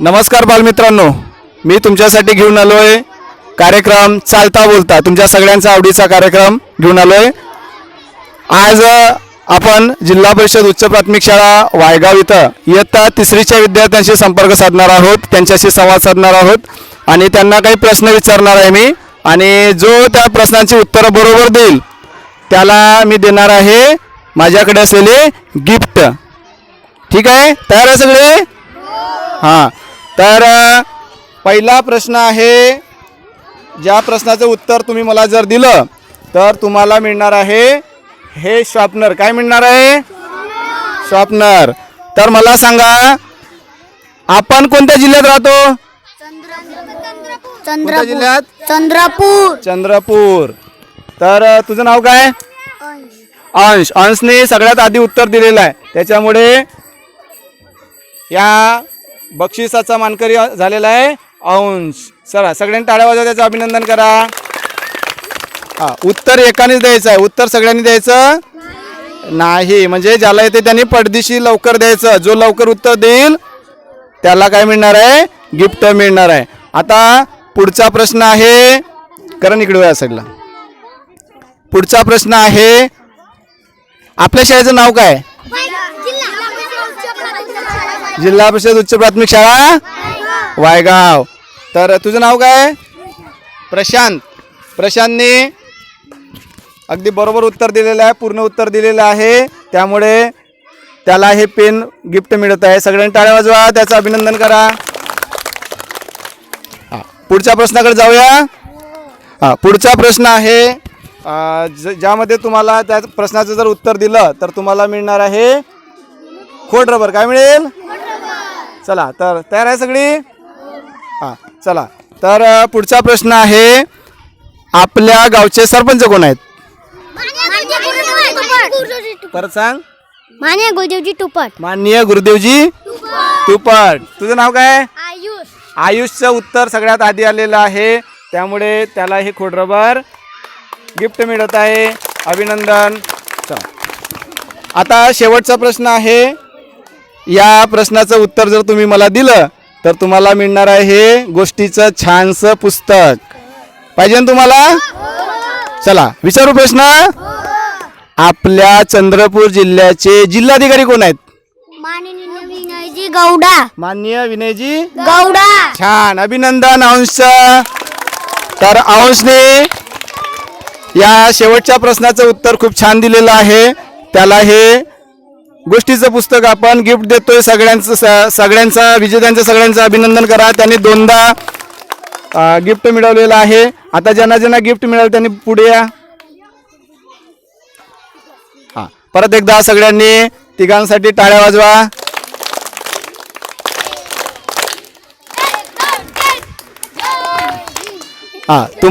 नमस्कार बालमित्रांनो मी तुमच्यासाठी घेऊन आलो आहे कार्यक्रम चालता बोलता तुमच्या सगळ्यांचा आवडीचा कार्यक्रम घेऊन आलो आहे आज आपण जिल्हा परिषद उच्च प्राथमिक शाळा वायगाव इथं इयत्ता तिसरीच्या विद्यार्थ्यांशी संपर्क साधणार आहोत त्यांच्याशी संवाद साधणार आहोत आणि त्यांना काही प्रश्न विचारणार आहे मी आणि जो त्या प्रश्नांची उत्तरं बरोबर देईल त्याला मी देणार आहे. माझ्याकडे असलेले गिफ्ट. ठीक आहे? तयार आहे सगळे? हां. तर पहिला प्रश्न आहे ज्या प्रश्नाचं उत्तर तुम्ही मला जर दिलं तर तुम्हाला मिळणार आहे हे शॉपनर काय मिळणार आहे? शॉपनर तर मला सांगा आपण कोणत्या जिल्ह्यात राहतो? कोणत्या चंद्रपूर जिल्ह्यात? चंद्रपूर. चंद्रपूर. तर तुझं नाव काय? अंश. अंशने सगळ्यात आधी उत्तर दिलेलं आहे. त्याच्यामुळे या बक्षिसाचा मानकरी झालेला आहे अंश चला सगळ्यांनी टाळ्या वाजवा त्याचं अभिनंदन करा. हा उत्तर एकानेच द्यायचं आहे. उत्तर सगळ्यांनी द्यायचं? नाही. म्हणजे ज्याला येते त्यांनी पडदिशी लवकर द्यायचं. जो लवकर उत्तर देईल त्याला काय मिळणार आहे? गिफ्ट मिळणार आहे. आता पुढचा प्रश्न आहे करण इकडे या साईडला पुढचा प्रश्न आहे आपल्या शाळेचं नाव काय? जिल्हा परिषद उच्च प्राथमिक शाळा? वायगाव. तर तुझं नाव काय? प्रशांत. प्रशांतने अगदी बरोबर उत्तर दिलेलं आहे पूर्ण उत्तर दिलेलं आहे. त्यामुळे त्याला हे पेन गिफ्ट मिळत आहे. सगळ्यांनी टाळ्या वाजवा त्याचं अभिनंदन करा. हा, पुढच्या प्रश्नाकडे जाऊया. हां पुढचा प्रश्न आहे ज- ज्यामध्ये तुम्हाला त्या प्रश्नाचं जर उत्तर दिलं तर तुम्हाला मिळणार आहे खोड रबर. काय मिळेल? चला तर तयार आहे सगळी? हां चला. तर पुढचा प्रश्न आहे आपल्या गावचे सरपंच कोण आहेत? परत सांग. माने गुरुदेवजी तुपट. माननीय गुरुदेवजी तुपट. तुझं नाव काय? आयुष. आयुषचं उत्तर सगळ्यात आधी आलेलं आहे. त्यामुळे त्याला हे खोडरबर गिफ्ट मिळत आहे. अभिनंदन. चला. आता शेवटचा प्रश्न आहे. या प्रश्नाचं उत्तर जर तुम्ही मला दिलं तर तुम्हाला मिळणार आहे हे गोष्टीचं छानसं पुस्तक. पाहिजे ना तुम्हाला? चला विचारू प्रश्न. आपल्या चंद्रपूर जिल्ह्याचे जिल्हाधिकारी कोण आहेत? माननीय विनयजी गौडा. माननीय विनयजी गौडा. छान अभिनंदन अंश. तर अंशने या शेवटच्या प्रश्नाचं उत्तर खूप छान दिलेलं आहे. त्याला हे गोष्टीचं पुस्तक आपण गिफ्ट देतोय सगळ्यांचं सगळ्यांचा विजेत्यांचं सगळ्यांचं अभिनंदन करा. त्यांनी दोनदा गिफ्ट मिळवलेलं आहे. आता ज्यांना ज्यांना गिफ्ट मिळालं त्यांनी पुढे या. हां. परत एकदा सगळ्यांनी तिघांसाठी टाळ्या वाजवा. हां